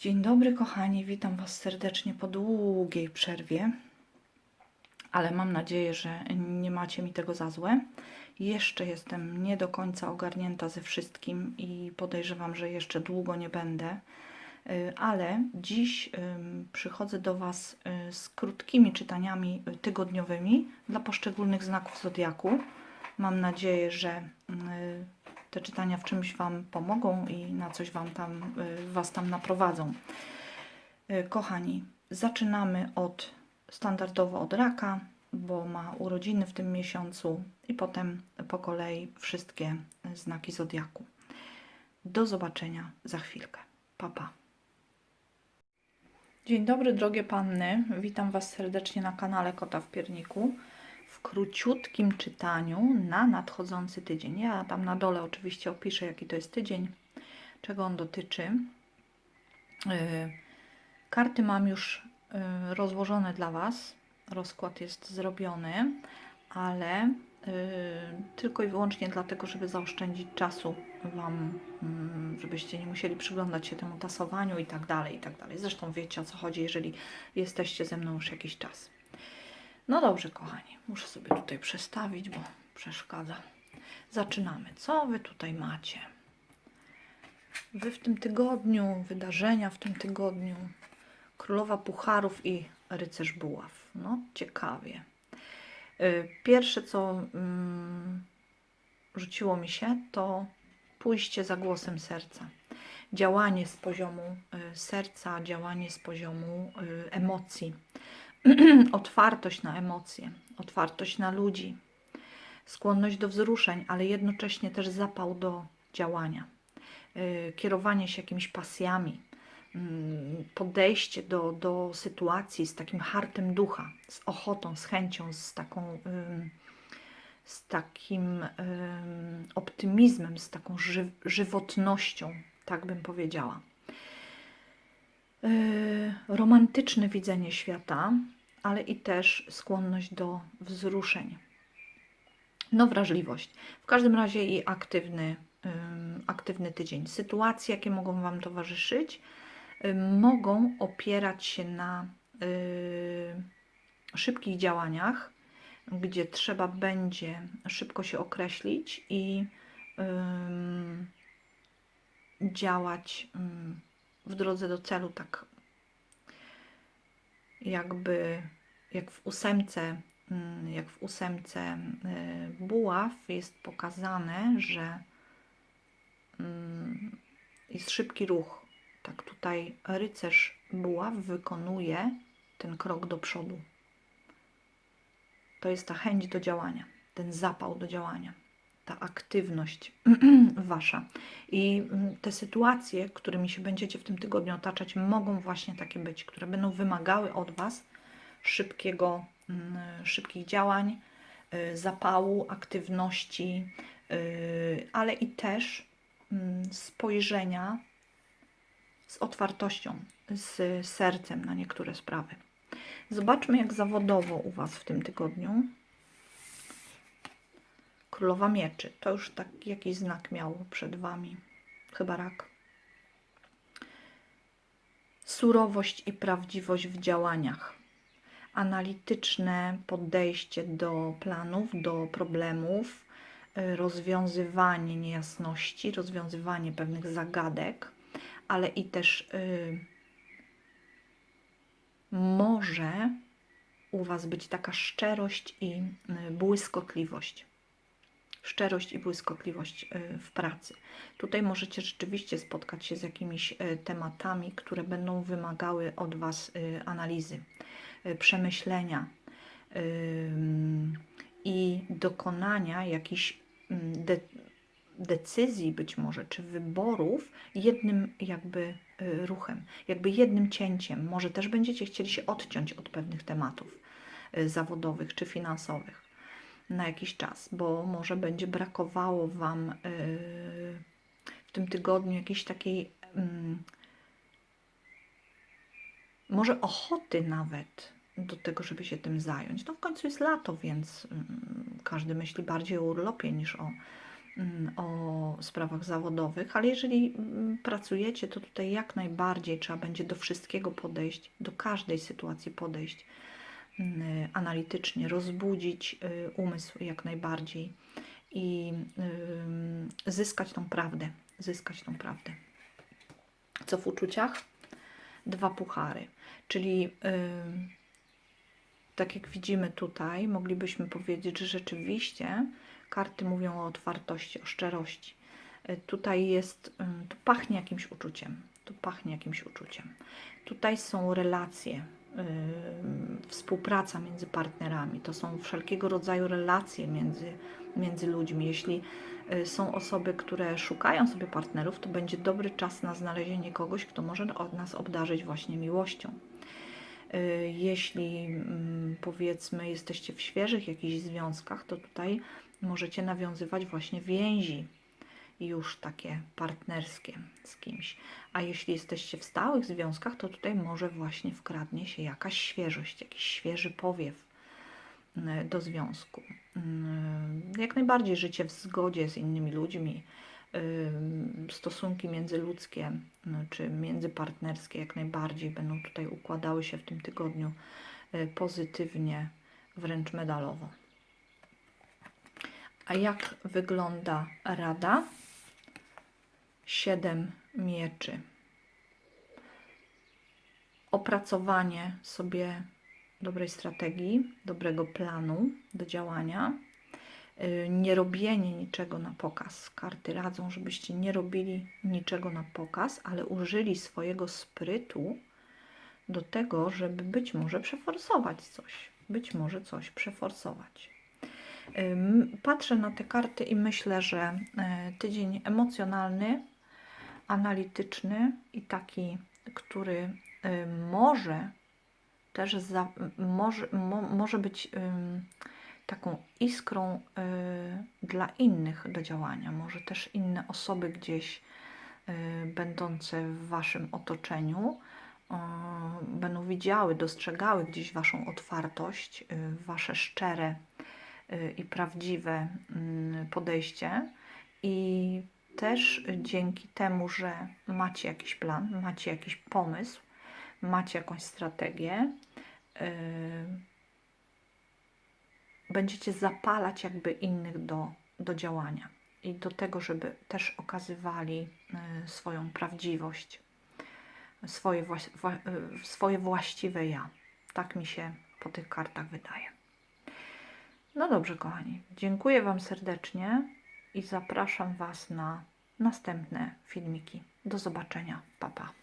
Dzień dobry, kochani. Witam Was serdecznie po długiej przerwie, ale mam nadzieję, że nie macie mi tego za złe. Jeszcze jestem nie do końca ogarnięta ze wszystkim i podejrzewam, że jeszcze długo nie będę. Y, Ale dziś przychodzę do Was y, z krótkimi czytaniami y, tygodniowymi dla poszczególnych znaków zodiaku. Mam nadzieję, że te czytania w czymś Wam pomogą i na coś Wam tam, y, Was tam naprowadzą. Y, Kochani, zaczynamy od standardowo od raka, bo ma urodziny w tym miesiącu i potem po kolei wszystkie znaki zodiaku. Do zobaczenia za chwilkę. Pa, pa. Dzień dobry, drogie panny. Witam Was serdecznie na kanale Kota w Pierniku w króciutkim czytaniu na nadchodzący tydzień. Ja tam na dole oczywiście opiszę, jaki to jest tydzień, czego on dotyczy. Yy, Karty mam już yy, rozłożone dla Was. Rozkład jest zrobiony, ale yy, tylko i wyłącznie dlatego, żeby zaoszczędzić czasu Wam, mm, żebyście nie musieli przyglądać się temu tasowaniu i tak dalej, i tak dalej. Zresztą wiecie o co chodzi, jeżeli jesteście ze mną już jakiś czas. No dobrze, kochani, muszę sobie tutaj przestawić, bo przeszkadza. Zaczynamy. Co Wy tutaj macie? Wy w tym tygodniu, wydarzenia w tym tygodniu, Królowa Pucharów i Rycerz Buław. No, ciekawie. Y, Pierwsze, co mm, rzuciło mi się, to pójście za głosem serca. Działanie z poziomu y, serca, działanie z poziomu y, emocji otwartość na emocje, otwartość na ludzi, skłonność do wzruszeń, ale jednocześnie też zapał do działania, yy, kierowanie się jakimiś pasjami, yy, podejście do, do sytuacji z takim hartem ducha, z ochotą, z chęcią, z taką. Z takim ym, optymizmem, z taką ży żywotnością, tak bym powiedziała. Yy, romantyczne widzenie świata, ale i też skłonność do wzruszeń. No, wrażliwość. W każdym razie i aktywny, ym, aktywny tydzień. Sytuacje, jakie mogą Wam towarzyszyć, ym, mogą opierać się na y, szybkich działaniach, gdzie trzeba będzie szybko się określić i działać w drodze do celu, tak jakby jak w ósemce, mm, jak w ósemce y, buław jest pokazane, że mm, jest szybki ruch. Tak tutaj rycerz buław wykonuje ten krok do przodu. To jest ta chęć do działania, ten zapał do działania ta aktywność wasza. I mm, te sytuacje, którymi się będziecie w tym tygodniu otaczać, mogą właśnie takie być, które będą wymagały od was szybkiego, mm, szybkich działań, y, zapału, aktywności, y, ale i też mm, spojrzenia z otwartością, z sercem na niektóre sprawy. Zobaczmy, jak zawodowo u Was w tym tygodniu. Królowa Mieczy. To już tak jakiś znak miał przed Wami. Chyba rak. Surowość i prawdziwość w działaniach. Analityczne podejście do planów, do problemów, y, rozwiązywanie niejasności, rozwiązywanie pewnych zagadek, ale i też y, może u Was być taka szczerość i y, błyskotliwość szczerość i błyskotliwość y, w pracy. Tutaj możecie rzeczywiście spotkać się z jakimiś y, tematami, które będą wymagały od Was y, analizy, przemyślenia i dokonania jakichś mm, de decyzji być może, czy wyborów jednym jakby ruchem, jakby jednym cięciem. Może też będziecie chcieli się odciąć od pewnych tematów zawodowych czy finansowych na jakiś czas, bo może będzie brakowało Wam yy, w tym tygodniu jakiejś takiej yy, może ochoty nawet do tego, żeby się tym zająć. No w końcu jest lato, więc yy, każdy myśli bardziej o urlopie niż o mm, o sprawach zawodowych, ale jeżeli mm, pracujecie, to tutaj jak najbardziej trzeba będzie do wszystkiego podejść, do każdej sytuacji podejść mm, analitycznie, rozbudzić y, umysł jak najbardziej i ym, zyskać tą prawdę, zyskać tą prawdę. Co w uczuciach? Dwa puchary, czyli tak jak widzimy tutaj, moglibyśmy powiedzieć, że rzeczywiście karty mówią o otwartości, o szczerości. Y, Tutaj jest, y, tu pachnie jakimś uczuciem, tu pachnie jakimś uczuciem. Tutaj są relacje, y, współpraca między partnerami, to są wszelkiego rodzaju relacje między, między ludźmi. Jeśli y, są osoby, które szukają sobie partnerów, to będzie dobry czas na znalezienie kogoś, kto może od nas obdarzyć właśnie miłością. Y, Jeśli mm, powiedzmy jesteście w świeżych jakichś związkach, to tutaj możecie nawiązywać właśnie więzi już takie partnerskie z kimś. A jeśli jesteście w stałych związkach, to tutaj może właśnie wkradnie się jakaś świeżość, jakiś świeży powiew y, do związku. Y, Jak najbardziej życie w zgodzie z innymi ludźmi, stosunki międzyludzkie no, czy międzypartnerskie jak najbardziej będą tutaj układały się w tym tygodniu y, pozytywnie, wręcz medalowo. A jak wygląda rada? Siedem mieczy. Opracowanie sobie dobrej strategii, dobrego planu do działania, y, nie robienie niczego na pokaz. Karty radzą, żebyście nie robili niczego na pokaz, ale użyli swojego sprytu do tego, żeby być może przeforsować coś. Być może coś przeforsować. Patrzę na te karty i myślę, że y, tydzień emocjonalny, analityczny i taki, który y, może też za, może, mo, może być ym, taką iskrą y, dla innych do działania. Może też inne osoby gdzieś y, będące w Waszym otoczeniu y, będą widziały, dostrzegały gdzieś Waszą otwartość, y, Wasze szczere y, i prawdziwe y, podejście i też dzięki temu, że macie jakiś plan, macie jakiś pomysł, macie jakąś strategię, yy, będziecie zapalać jakby innych do, do działania i do tego, żeby też okazywali yy, swoją prawdziwość, swoje, właś- wła- yy, swoje właściwe ja. Tak mi się po tych kartach wydaje. No dobrze, kochani, dziękuję Wam serdecznie i zapraszam Was na następne filmiki. Do zobaczenia. Pa, pa.